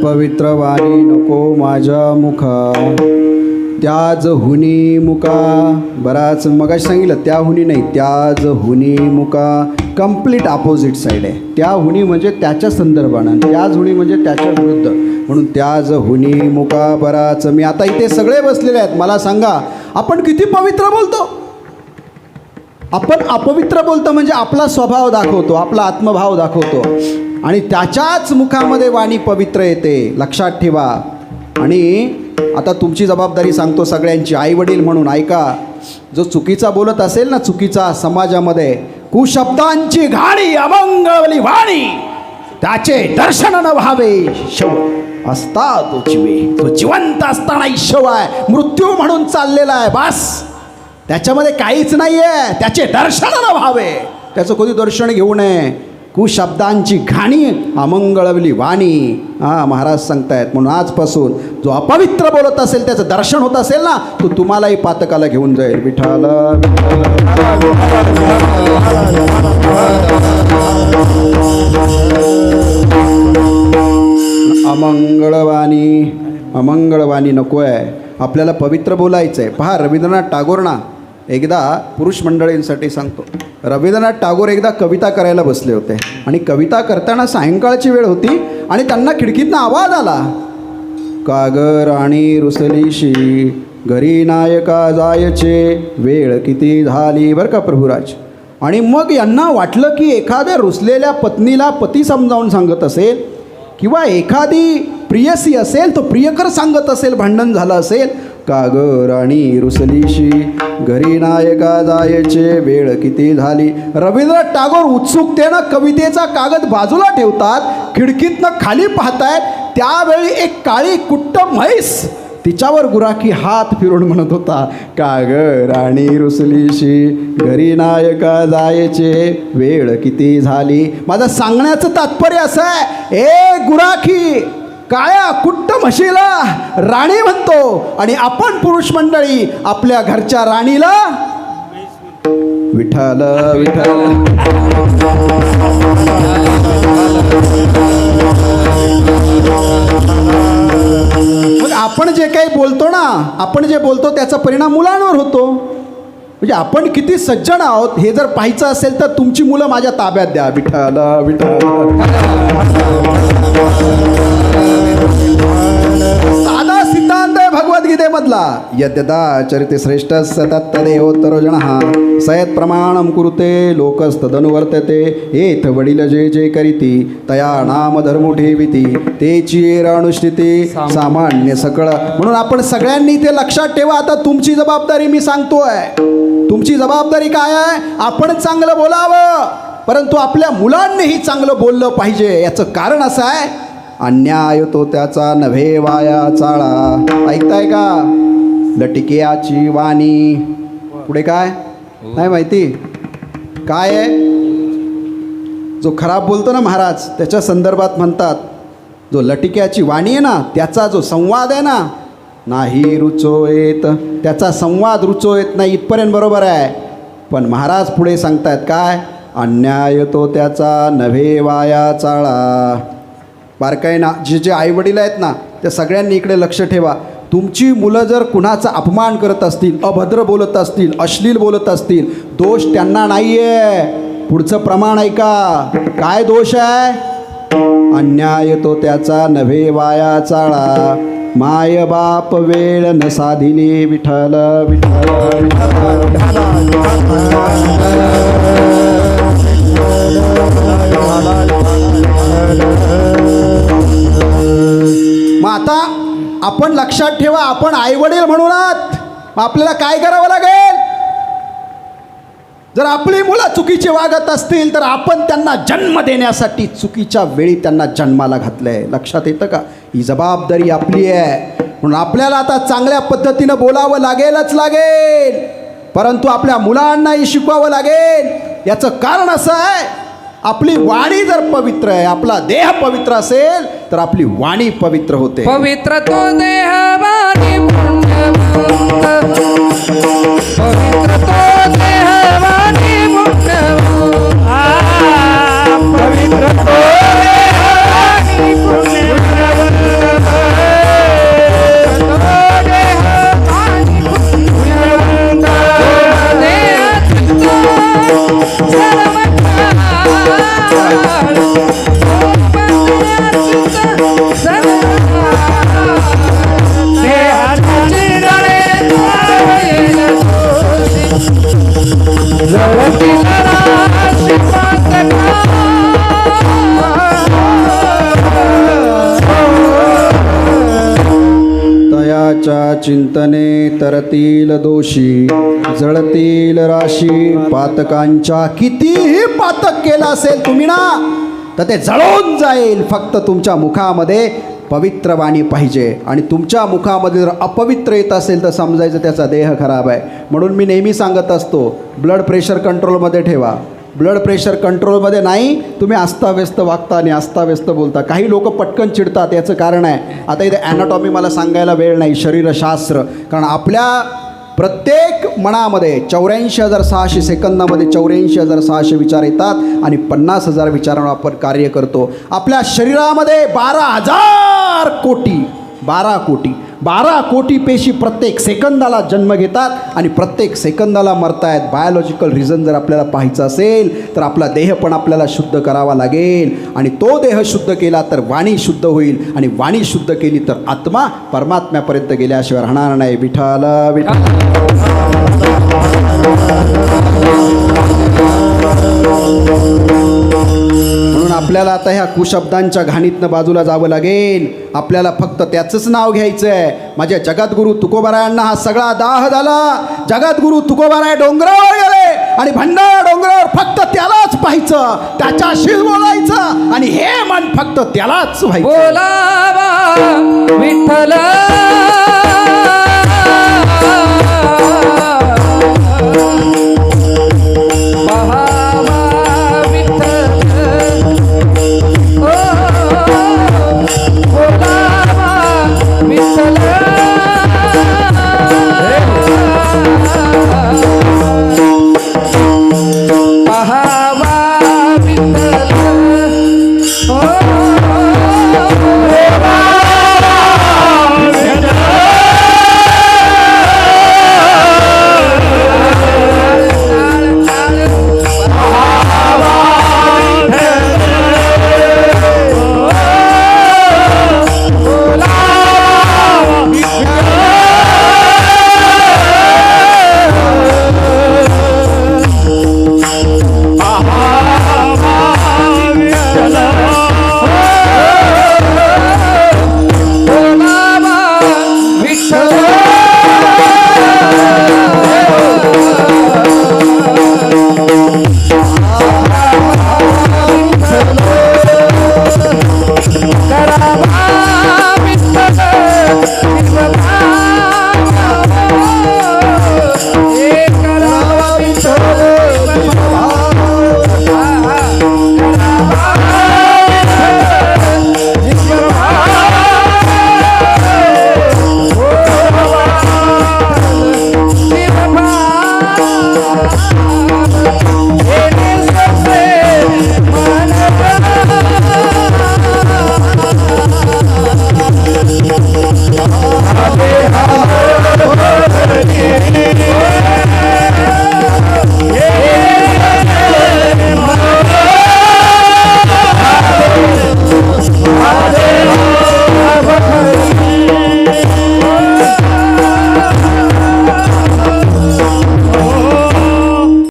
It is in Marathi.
अपवित्र वाणी नको माझ्या मुखा. त्याज हुनी मुका. बराच मगाशी सांगितलं त्या हुनी नाही त्याज हुनी मुका. कंप्लीट अपोजिट साईड आहे. त्या हुनी म्हणजे त्याच्या संदर्भानं त्याच हुनी म्हणजे त्याच्या विरुद्ध. म्हणून त्याज हुनी मुका बराच. मी आता इथे सगळे बसलेले आहेत मला सांगा आपण किती पवित्र बोलतो? आपण अपवित्र बोलतो म्हणजे आपला स्वभाव दाखवतो आपला आत्मभाव दाखवतो. आणि त्याच्याच मुखामध्ये वाणी पवित्र येते. लक्षात ठेवा. आणि आता तुमची जबाबदारी सांगतो सगळ्यांची आईवडील म्हणून. ऐका जो चुकीचा बोलत असेल ना चुकीचा समाजामध्ये कुशब्दांची घाणी अमंगवली वाणी त्याचे दर्शन न व्हावे. शव असता तो जीवे. तो जिवंत असताना शव आहे. मृत्यू म्हणून चाललेला आहे. बास. त्याच्यामध्ये काहीच नाही आहे त्याचे दर्शन न व्हावे. त्याचं कधी दर्शन घेऊ नये. कुशब्दांची घाणी अमंगळवली वाणी. हां महाराज सांगतायत म्हणून आजपासून जो अपवित्र बोलत असेल त्याचं दर्शन होत असेल ना तो तुम्हालाही पातकाला घेऊन जाईल. विठाल अमंगळवाणी अमंगळवाणी नको आहे आपल्याला पवित्र बोलायचं आहे पहा रवींद्रनाथ टागोर ना एकदा पुरुष मंडळींसाठी सांगतो. रवींद्रनाथ टागोर एकदा कविता करायला बसले होते. आणि कविता करताना सायंकाळची वेळ होती आणि त्यांना खिडकीतनं आवाज आला. कागर आणि रुसलीशी घरी नायका जायचे वेळ किती झाली बरं का प्रभुराज? आणि मग यांना वाटलं की एखाद्या रुसलेल्या पत्नीला पती समजावून सांगत असेल किंवा एखादी प्रियसी असेल तो प्रियकर सांगत असेल भांडण झालं असेल कागर राणी रुसलीशी. घरी नायका जायचे वेळ किती झाली? रवींद्रनाथ टागोर उत्सुकतेनं कवितेचा कागद बाजूला ठेवतात खिडकीतनं खाली पाहतायत त्यावेळी एक काळी कुट्ट म्हैस. तिच्यावर गुराखी हात फिरून म्हणत होता कागर राणी रुसलीशी घरी नायका जायचे वेळ किती झाली? माझं सांगण्याचं तात्पर्य असं आहे ए गुराखी काळ्या कुट्ट म्हशीला राणी म्हणतो. आणि आपण पुरुष मंडळी आपल्या घरच्या राणीला विठाल विठाल. आपण जे काही बोलतो ना आपण जे बोलतो त्याचा परिणाम मुलांवर होतो. म्हणजे आपण किती सज्जन आहोत हे जर पाहायचं असेल तर तुमची मुलं माझ्या ताब्यात द्या. विठाला विठाला. साधा सिद्धांत आहे भगवद्गीतेमधला. यद्यदा चरिते श्रेष्ठ सतत्तदेवोत्तरो जन सयत प्रमाणम कुरुते लोकस्तदनुवर्तते। एथ वडील जे जे करीती तया नाम धर्मो ठेविती तेची अनुष्ठिती सामान्य सकळ। म्हणून आपण सगळ्यांनी ते लक्षात ठेवा. आता तुमची जबाबदारी मी सांगतोय. तुमची जबाबदारी काय आहे? आपण चांगलं बोलावं. परंतु आपल्या मुलांनीही चांगलं बोललं पाहिजे. याचं कारण असं आहे अन्याय तो त्याचा नव्हे वाया चाळा. ऐकताय का? लटिकेयाची वाणी. पुढे काय? नाही माहिती. काय आहे? जो खराब बोलतो ना महाराज त्याच्या संदर्भात म्हणतात. जो लटिक्याची वाणी आहे ना त्याचा जो संवाद आहे ना नाही रुचो येत. त्याचा संवाद रुचो येत नाही इथपर्यंत बरोबर आहे. पण महाराज पुढे सांगतायत काय? अन्याय तो त्याचा नव्हे वाया चाळा. बारकाई ना जे जे आईवडील आहेत ना त्या सगळ्यांनी इकडे लक्ष ठेवा. तुमची मुलं जर कुणाचा अपमान करत असतील अभद्र बोलत असतील अश्लील बोलत असतील दोष त्यांना नाही आहे पुढचं प्रमाण ऐका. काय दोष आहे? अन्याय तो त्याचा नव्हे वाया चाळा. माय बाप वेळ न साधिली विठ्ठल विठ्ठल. आपण लक्षात ठेवा आपण आईवडील म्हणून आपल्याला काय करावं लागेल? जर आपली मुलं चुकीची वागत असतील तर आपण त्यांना जन्म देण्यासाठी चुकीच्या वेळी त्यांना जन्माला घातलंय. लक्षात येतं का? ही जबाबदारी आपली आहे. म्हणून आपल्याला आता चांगल्या पद्धतीनं बोलावं लागेलच लागेल. परंतु आपल्या मुलांनाही शिकवावं लागेल. याचं कारण असं आहे आपली वाणी जर पवित्र आहे आपला देह पवित्र असेल तर आपली वाणी पवित्र होते. पवित्र तो देह वाणी पवित्र तो देह वाणी चिंतने तरतील दोषी जळतील राशी. पातकांच्या कितीही पातक केला असेल तुम्ही ना तर ते जळून जाईल. फक्त तुमच्या मुखामध्ये पवित्र वाणी पाहिजे. आणि तुमच्या मुखामध्ये जर अपवित्र येत असेल तर समजायचं त्याचा देह खराब आहे. म्हणून मी नेहमी सांगत असतो ब्लड प्रेशर कंट्रोलमध्ये ठेवा. ब्लड प्रेशर कंट्रोलमध्ये नाही तुम्ही अस्ताव्यस्त वागता आणि अस्ताव्यस्त बोलता. काही लोक पटकन चिडतात याचं कारण आहे. आता इथे ॲनाटॉमी मला सांगायला वेळ नाही शरीरशास्त्र. कारण आपल्या प्रत्येक मनामध्ये चौऱ्याऐंशी हजार सहाशे सेकंदामध्ये चौऱ्याऐंशी हजार सहाशे विचार येतात आणि पन्नास हजार विचारांवर आपण कार्य करतो. आपल्या शरीरामध्ये बारा हजार कोटी बारा कोटी. बारा कोटी पेशी प्रत्येक सेकंदाला जन्म घेतात आणि प्रत्येक सेकंदाला मरतायत. बायोलॉजिकल रिझन जर आपल्याला पाहायचं असेल तर आपला देह पण आपल्याला शुद्ध करावा लागेल. आणि तो देह शुद्ध केला तर वाणी शुद्ध होईल. आणि वाणी शुद्ध केली तर आत्मा परमात्म्यापर्यंत गेल्याशिवाय राहणार नाही. विठाल विठा आपल्याला आता ह्या कुशब्दांच्या घाणीतनं बाजूला जावं लागेल. आपल्याला फक्त त्याचंच नाव घ्यायचं आहे माझ्या जगद्गुरू तुकोबारायांना हा सगळा दाह झाला. जगद्गुरु तुकोबाराय डोंगरावर गेले आणि भंडारा डोंगरावर फक्त त्यालाच पाहायचं. त्याच्याशीच बोलायचं आणि हे मन फक्त त्यालाच व्हायचं. विठ्ठल. करावा विठ्ठल विठ्ठल